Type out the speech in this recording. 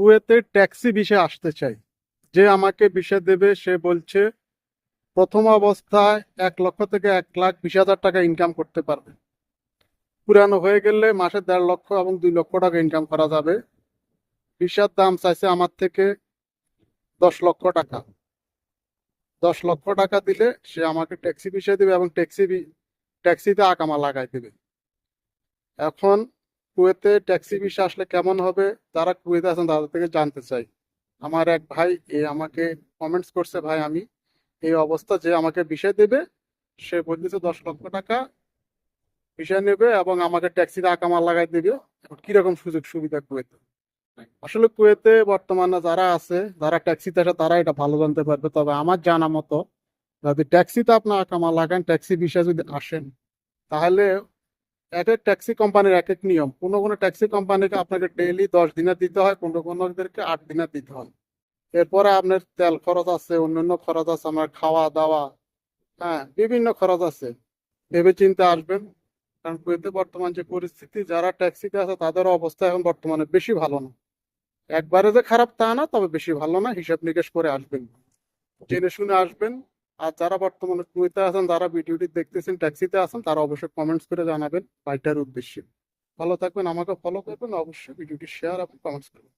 কুয়েতে ট্যাক্সি বিষয়ে আসতে চাই। যে আমাকে বিষয় দেবে, সে বলছে, প্রথম অবস্থায় এক লক্ষ থেকে এক লাখ বিশ হাজার টাকা ইনকাম করতে পারবে। পুরানো হয়ে গেলে মাসে দেড় লক্ষ এবং দুই লক্ষ টাকা ইনকাম করা যাবে। ভিসার দাম চাইছে আমার থেকে দশ লক্ষ টাকা। দশ লক্ষ টাকা দিলে সে আমাকে ট্যাক্সি বিষয় দেবে এবং ট্যাক্সি ট্যাক্সিতে আকামা লাগাই দেবে। এখন কুয়েতে ট্যাক্সি বিষয় আসলে কেমন হবে, যারা কুয়েতে আছেন তাদের থেকে জানতে চাই। আমার এক ভাই, এ আমাকে কমেন্টস করছে, ভাই, আমি এই অবস্থা যে আমাকে বিষয় দেবে, সে বলতেছে দশ লক্ষ টাকা বিষয় নেবে এবং আমাকে ট্যাক্সিতে আকামা লাগাই দেবে। কীরকম সুযোগ সুবিধা কুয়েতে? আসলে কুয়েতে বর্তমানে যারা আছে, যারা ট্যাক্সিতে আসে, তারা এটা ভালো জানতে পারবে। তবে আমার জানা মতো, যদি ট্যাক্সিতে আপনার আকামা লাগান, ট্যাক্সি বিষয়ে যদি আসেন, তাহলে এক এক ট্যাক্সি কোম্পানির এক এক নিয়ম। কোনো কোনো ট্যাক্সি কোম্পানিকে আপনাকে ডেইলি দশ দিনের দিতে হয়, কোনো কোনোদেরকে আট দিনের দিতে হয়। এরপরে আপনার তেল খরচ আছে, অন্যান্য খরচ আছে, আমার খাওয়া, দাওয়া হ্যাঁ বিভিন্ন খরচ আছে। ভেবে চিন্তে আসবেন, কারণ কুয়েতে বর্তমান যে পরিস্থিতি, যারা ট্যাক্সিতে আছে, তাদের অবস্থা এখন বর্তমানে বেশি ভালো না। একবারে যে খারাপ তা না, তবে বেশি ভালো না, হিসাব নিকেশ করে আসবেন। জেনে শুনে আসবেন আর যারা বর্তমানে কুয়েতে আছেন, যারা ভিডিওটি দেখতেছেন, ট্যাক্সিতে আছেন, তারা অবশ্যই কমেন্টস করে জানাবেন বাইটার উদ্দেশ্যে। ভালো থাকবেন, আমাকে ফলো করবেন, অবশ্যই ভিডিওটি শেয়ার এবং কমেন্টস করবেন।